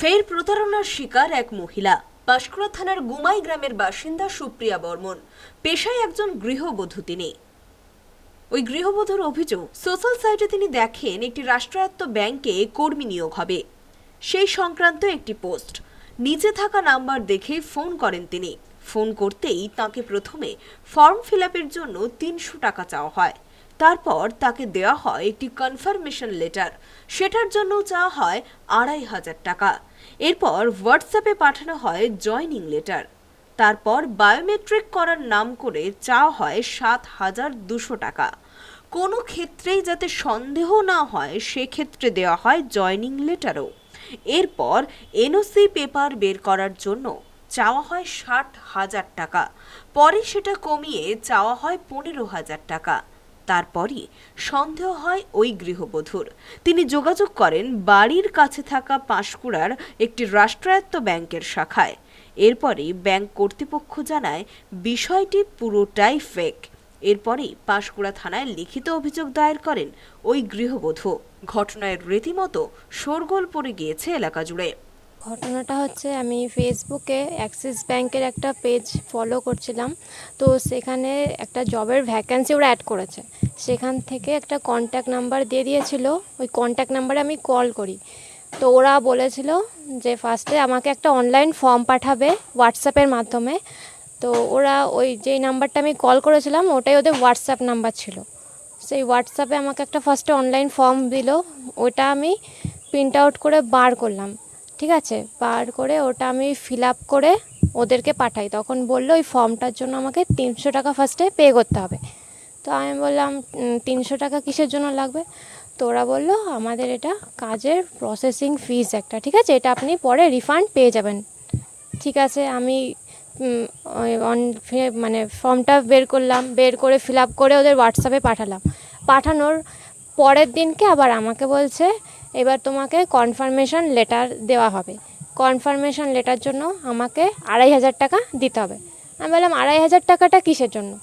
ফের প্রতারণার শিকার এক মহিলা। পাঁশকুড়া থানার গুমাই গ্রামের বাসিন্দা সুপ্রিয়া বর্মন। পেশায় একজন গৃহবধূ তিনি। ওই গৃহবধূর অভিযোগ, সোশ্যাল সাইটে তিনি দেখেন একটি রাষ্ট্রায়ত্ত ব্যাংকে কর্মী নিয়োগ হবে। সেই সংক্রান্ত একটি পোস্ট। নিচে থাকা নাম্বার দেখে ফোন করেন তিনি। ফোন করতেই তাকে প্রথমে ফর্ম ফিল জন্য তিনশো টাকা চাওয়া হয়। তারপর তাকে দেওয়া হয় একটি কনফার্মেশন লেটার। সেটার জন্য চাওয়া হয় আড়াই হাজার টাকা। এরপর হোয়াটসঅ্যাপে পাঠানো হয় জয়নিং লেটার তারপর বায়োমেট্রিক করার নাম করে চাওয়া হয় সাত হাজার দুশো টাকা। কোনো ক্ষেত্রেই যাতে সন্দেহ না হয়, সেক্ষেত্রে দেওয়া হয় জয়নিং লেটারও এরপর এনওসি পেপার বের করার জন্য চাওয়া হয় ষাট হাজার টাকা। পরে সেটা কমিয়ে চাওয়া হয় পনেরো হাজার টাকা। তারপরই সন্দেহ হয় ওই গৃহবধূর। তিনি যোগাযোগ করেন বাড়ির কাছে থাকা পাঁশকুড়ার একটি রাষ্ট্রায়ত্ত ব্যাংকের শাখায়। এরপরেই ব্যাংক কর্তৃপক্ষ জানায়, বিষয়টি পুরোটাই ফেক এরপরেই পাঁশকুড়া থানায় লিখিত অভিযোগ দায়ের করেন ওই গৃহবধূ। ঘটনায় রীতিমতো শোরগোল পড়ে গিয়েছে এলাকা জুড়ে। ঘটনাটা হচ্ছে আমি ফেসবুকে অ্যাক্সিস ব্যাংকের একটা পেজ ফলো করছিলাম। তো সেখানে একটা জবের ভ্যাকেন্সি ওরা অ্যাড করেছে। সেখান থেকে একটা কন্ট্যাক্ট নাম্বার দিয়ে দিয়েছিল। ওই কন্ট্যাক্ট নাম্বারে আমি কল করি। তো ওরা বলেছিল যে ফার্স্টে আমাকে একটা অনলাইন ফর্ম পাঠাবে হোয়াটসঅ্যাপের মাধ্যমে। তো ওরা ওই যেই নাম্বারটা আমি কল করেছিলাম, ওটাই ওদের হোয়াটসঅ্যাপ নাম্বার ছিল। সেই হোয়াটসঅ্যাপে আমাকে একটা ফার্স্টে অনলাইন ফর্ম দিল। ওটা আমি প্রিন্ট আউট করে বার করলাম। ঠিক আছে? বার করে ওটা আমি ফিল আপ করে ওদেরকে পাঠাই। তখন বলল, ওই ফর্মটার জন্য আমাকে তিনশো টাকা ফার্স্টে পে করতে হবে। তো আমি বললাম তিনশো টাকা কিসের জন্য লাগবে? তো ওরা বলল, আমাদের এটা কাজের প্রসেসিং ফিস একটা, ঠিক আছে? এটা আপনি পরে রিফান্ড পেয়ে যাবেন। ঠিক আছে, আমি অন- মানে ফর্মটা বের করলাম, বের করে ফিল আপ করে ওদের হোয়াটসঅ্যাপে পাঠালাম। পাঠানোর পরের দিনকে আবার আমাকে বলছে এবার তোমাকে কনফার্মেশন লেটার দেওয়া হবে। কনফার্মেশন লেটার জন্য আমাকে আড়াই হাজার টাকা দিতে হবে। আমি বললাম, আড়াই হাজার টাকাটা কিসের জন্য?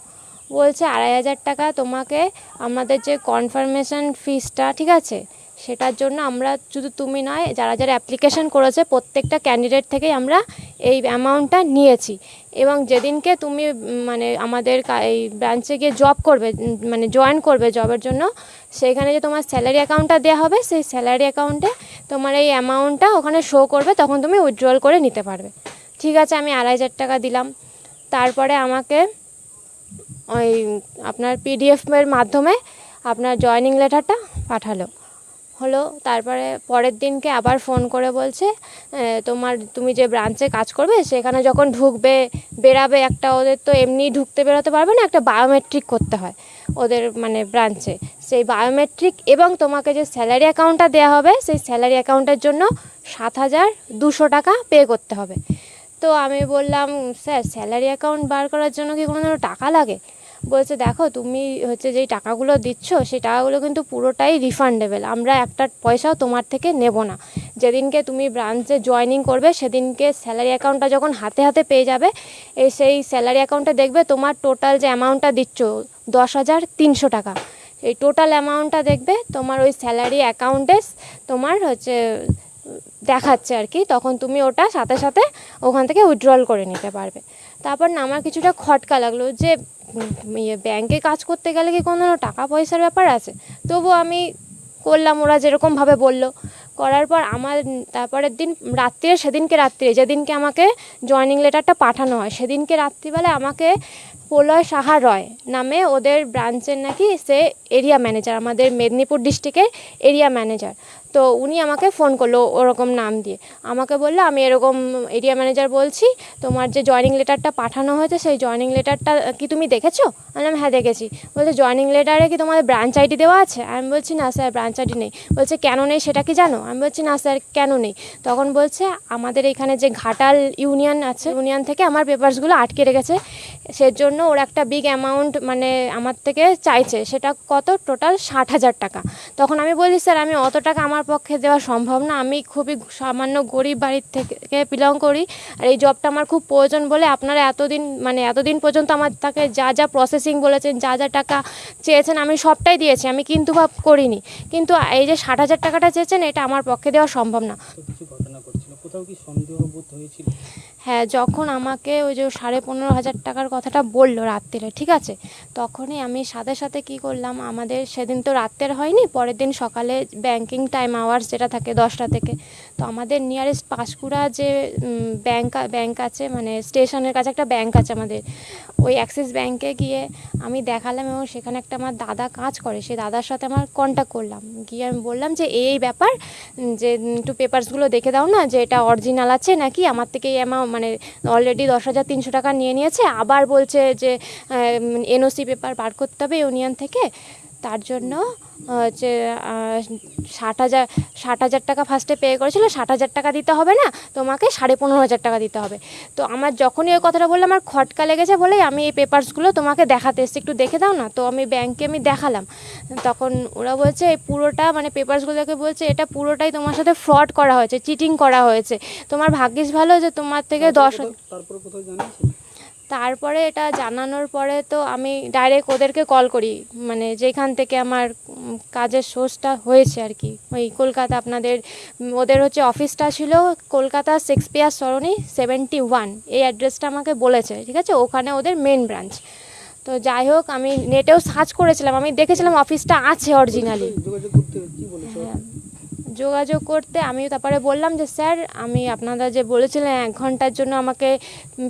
বলছে আড়াই হাজার টাকা তোমাকে আমাদের যে কনফার্মেশন ফিসটা ঠিক আছে? সেটার জন্য আমরা শুধু তুমি নয়, যারা যারা অ্যাপ্লিকেশন করেছে, প্রত্যেকটা ক্যান্ডিডেট থেকেই আমরা এই অ্যামাউন্টটা নিয়েছি। এবং যেদিনকে তুমি মানে আমাদের এই ব্রাঞ্চে গিয়ে জব করবে মানে জয়েন করবে জবের জন্য, সেখানে যে তোমার স্যালারি অ্যাকাউন্টটা দেওয়া হবে, সেই স্যালারি অ্যাকাউন্টে তোমার এই অ্যামাউন্টটা ওখানে শো করবে, তখন তুমি উইথড্রল করে নিতে পারবে। ঠিক আছে, আমি আড়াই হাজার টাকা দিলাম। তারপরে আমাকে ওই আপনার পিডিএফের মাধ্যমে আপনার জয়নিং লেটারটা পাঠালো। হলো, তারপরে পরের দিনকে আবার ফোন করে বলছে তোমার, তুমি যে ব্রাঞ্চে কাজ করবে, সেখানে যখন ঢুকবে, বেরাবে, একটা ওদের তো এমনি ঢুকতে বেরোতে পারবে না, একটা বায়োমেট্রিক করতে হয় ওদের মানে ব্রাঞ্চে সেই বায়োমেট্রিক এবং তোমাকে যে স্যালারি অ্যাকাউন্টটা দেওয়া হবে, সেই স্যালারি অ্যাকাউন্টের জন্য সাত হাজার দুশো টাকা পে করতে হবে। তো আমি বললাম, স্যার স্যালারি অ্যাকাউন্ট বার করার জন্য কি কোনো টাকা লাগে? বলছে, দেখো, তুমি হচ্ছে যেই টাকাগুলো দিচ্ছ, সেই টাকাগুলো কিন্তু পুরোটাই রিফান্ডেবল আমরা একটা পয়সাও তোমার থেকে নেব না। যেদিনকে তুমি ব্রাঞ্চে জয়েনিং করবে, সেদিনকে স্যালারি অ্যাকাউন্টটা যখন হাতে হাতে পেয়ে যাবে সেই স্যালারি অ্যাকাউন্টে দেখবে তোমার টোটাল যে অ্যামাউন্টটা দিচ্ছ, দশ হাজার তিনশো টাকা। এই টোটাল অ্যামাউন্টটা দেখবে তোমার ওই স্যালারি অ্যাকাউন্টে তোমার হচ্ছে দেখাচ্ছে আর কি তখন তুমি ওটা সাথে সাথে ওখান থেকে উইথড্রল করে নিতে পারবে। তারপর আমার কিছুটা খটকা লাগল যে উম, ইয়ে ব্যাংকে কাজ করতে গেলে কি কোনো টাকা পয়সার ব্যাপার আছে? তবু আমি করলাম ওরা যেরকমভাবে বলল। করার পর আমার তারপরের দিন রাত্রিরে সেদিনকে রাত্রিরে যেদিনকে আমাকে জয়নিং লেটারটা পাঠানো হয় সেদিনকে রাত্রিবেলায় আমাকে প্রলয় সাহা রয় নামে ওদের ব্রাঞ্চের নাকি সে এরিয়া ম্যানেজার আমাদের মেদিনীপুর ডিস্ট্রিক্টের এরিয়া ম্যানেজার তো উনি আমাকে ফোন করল ওরকম নাম দিয়ে। আমাকে বলল, আমি এরকম এরিয়া ম্যানেজার বলছি, তোমার যে জয়নিং লেটারটা পাঠানো হয়েছে, সেই জয়নিং লেটারটা কি তুমি দেখেছ? বললাম হ্যাঁ দেখেছি। বলছে জয়নিং লেটারে কি তোমাদের ব্রাঞ্চ আইডি দেওয়া আছে? আমি বলছি, না স্যার ব্রাঞ্চ আইডি নেই। বলছে, কেন নেই সেটা কি জানো? আমি বলছি, না স্যার কেন নেই? তখন বলছে, আমাদের এখানে যে ঘাটাল ইউনিয়ন আছে ইউনিয়ন থেকে আমার পেপারসগুলো আটকে রেখেছে। সেজন্য ওর একটা বিগ অ্যামাউন্ট মানে আমার থেকে চাইছে। সেটা কত? টোটাল ষাট হাজার টাকা। তখন আমি বলি, স্যার, আমি অত টাকা আমার পক্ষে দেওয়া সম্ভব না। আমি খুবই সামান্য গরিব বাড়ির থেকে বিলং করি। আর এই জবটা আমার খুব প্রয়োজন বলে আপনারা এতদিন মানে এতদিন পর্যন্ত আমার তাকে যা যা প্রসেসিং বলেছেন, যা যা টাকা চেয়েছেন, আমি সবটাই দিয়েছি। আমি কিন্তু ভাব করিনি। কিন্তু এই যে ষাট হাজার টাকাটা চেয়েছেন, এটা আমার পক্ষে দেওয়া সম্ভব না। কোথাও কি সন্দেহ বোধ হয়েছিল? হ্যাঁ যখন আমাকে ওই যে সাড়ে পনেরো হাজার টাকার কথাটা বলল রাত্রে ঠিক আছে? তখনই আমি সাথে সাথে কি করলাম, আমাদের সেদিন তো রাত্রের হয়নি, পরের দিন সকালে ব্যাংকিং টাইম আওয়ার্স যেটা থাকে দশটা থেকে তো আমাদের নিয়ারেস্ট পাঁশকুড়া যে ব্যাংক ব্যাংক আছে মানে স্টেশনের কাছে একটা ব্যাংক আছে আমাদের। ওই অ্যাক্সিস ব্যাংকে গিয়ে আমি দেখালাম এবং সেখানে একটা আমার দাদা কাজ করে। সেই দাদার সাথে আমার কন্ট্যাক্ট করলাম। গিয়ে আমি বললাম যে, এই ব্যাপার যে একটু পেপারসগুলো দেখে দাও না, যে এটা অরিজিনাল আছে নাকি? আমার থেকে অ্যামাউন্ট মানে অলরেডি দশ হাজার তিনশো টাকা নিয়ে নিয়েছে। আবার বলছে যে এনওসি পেপার বার করতে হবে ইউনিয়ন থেকে। তার জন্য হচ্ছে ষাট হাজার ষাট হাজার টাকা ফার্স্টে পে করেছিল ষাট হাজার টাকা দিতে হবে না তোমাকে সাড়ে পনেরো হাজার টাকা দিতে হবে। তো আমার যখনই ওই কথাটা বললাম আমার খটকা লেগেছে বলেই আমি এই পেপারসগুলো তোমাকে দেখাতে এসেছি। একটু দেখে দাও না? তো আমি ব্যাংকে আমি দেখালাম। তখন ওরা বলছে এই পুরোটা মানে পেপারসগুলোকে বলছে এটা পুরোটাই তোমার সাথে ফ্রড করা হয়েছে চিটিং করা হয়েছে। তোমার ভাগ্যিস ভালো যে তোমার থেকে দশ তারপরে কোথাও জানিয়েছিল? তারপরে এটা জানানোর পরে তো আমি ডাইরেক্ট ওদেরকে কল করি। মানে যেখান থেকে আমার কাজের সোর্সটা হয়েছে আর কি। ওই কলকাতা আপনাদের ওদের হচ্ছে অফিসটা ছিল Kolkata Shakespeare Sarani seventy one এই অ্যাড্রেসটা আমাকে বলেছে ঠিক আছে? ওখানে ওদের মেন ব্রাঞ্চ তো যাই হোক আমি নেটেও সার্চ করেছিলাম। আমি দেখেছিলাম অফিসটা আছে অরিজিনালি হ্যাঁ। যোগাযোগ করতে আমি তারপরে বললাম যে, স্যার, আমি আপনারা যে বলেছিলেন এক ঘণ্টার জন্য আমাকে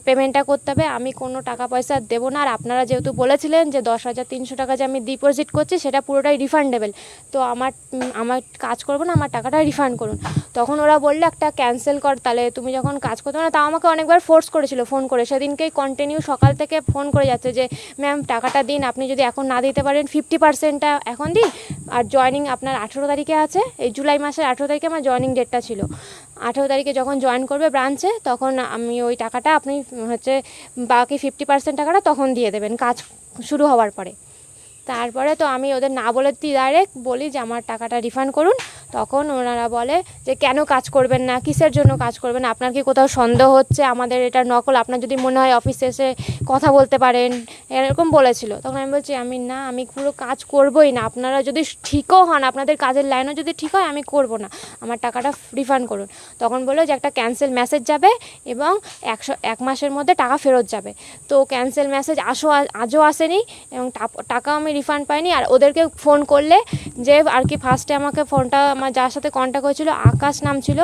পেমেন্টটা করতে হবে, আমি কোনো টাকা পয়সা দেবো না। আর আপনারা যেহেতু বলেছিলেন যে, দশ হাজার তিনশো টাকা যে আমি ডিপোজিট করছি, সেটা পুরোটাই রিফান্ডেবল তো আমার আমার কাজ করব না, আমার টাকাটা রিফান্ড করুন। তখন ওরা বলল, একটা ক্যান্সেল কর, তাহলে তুমি যখন কাজ করতে না। তাও আমাকে অনেকবার ফোর্স করেছিল ফোন করে। সেদিনকেই কন্টিনিউ সকাল থেকে ফোন করে যাচ্ছে যে ম্যাম টাকাটা দিন, আপনি যদি এখন না দিতে পারেন ফিফটি পার্সেন্টটা এখন দিন। আর জয়নিং আপনার আঠেরো তারিখে আছে। এই জুলাই মাসের আঠেরো তারিখে আমার জয়নিং ডেটটা ছিল। আঠেরো তারিখে যখন জয়েন করবে ব্রাঞ্চে তখন আমি ওই টাকাটা আপনি হচ্ছে বাকি ফিফটি পার্সেন্ট টাকাটা তখন দিয়ে দেবেন। কাজ শুরু হওয়ার পরে। তারপরে তো আমি ওদের না বলে দিই ডাইরেক্ট বলি যে, আমার টাকাটা রিফান্ড করুন। তখন ওনারা বলে যে, কেন কাজ করবেন না? কিসের জন্য কাজ করবেন? আপনার কি কোথাও সন্দেহ হচ্ছে? আমাদের এটা নকল। আপনার যদি মনে হয় অফিসে এসে কথা বলতে পারেন। এরকম বলেছিল। তখন আমি বলছি, আমি না, আমি পুরো কাজ করবই না। আপনারা যদি ঠিকও হন, আপনাদের কাজের লাইনও যদি ঠিক হয়, আমি করব না। আমার টাকাটা রিফান্ড করুন। তখন বলল যে, একটা ক্যান্সেল মেসেজ যাবে এবং একশো, এক মাসের মধ্যে টাকা ফেরত যাবে। তো ক্যান্সেল মেসেজ আসো, আজও আসেনি এবং টাকাও আমি রিফান্ড পাইনি। আর ওদেরকে ফোন করলে যে, আর কি ফার্স্টে আমাকে ফোনটা আমার যার সাথে কন্ট্যাক্ট হয়েছিল আকাশ নাম ছিল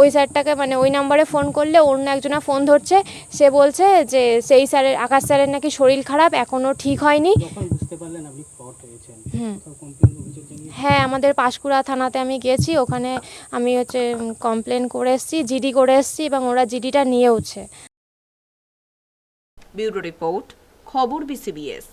ওই স্যারটাকে মানে ওই নাম্বারে ফোন করলে অন্য একজনা ফোন ধরছে সে বলছে যে সেই স্যারের আকাশ স্যারের নাকি শরীর খারাপ এখনও ঠিক হয়নি। হ্যাঁ আমাদের পাঁশকুড়া থানাতে আমি গেছি ওখানে আমি হচ্ছে কমপ্লেন করে এসেছি জিডি করে এসেছি এবং ওরা জিডিটা নিয়েওছে। ব্যুরো রিপোর্ট খবর বিসিবিএস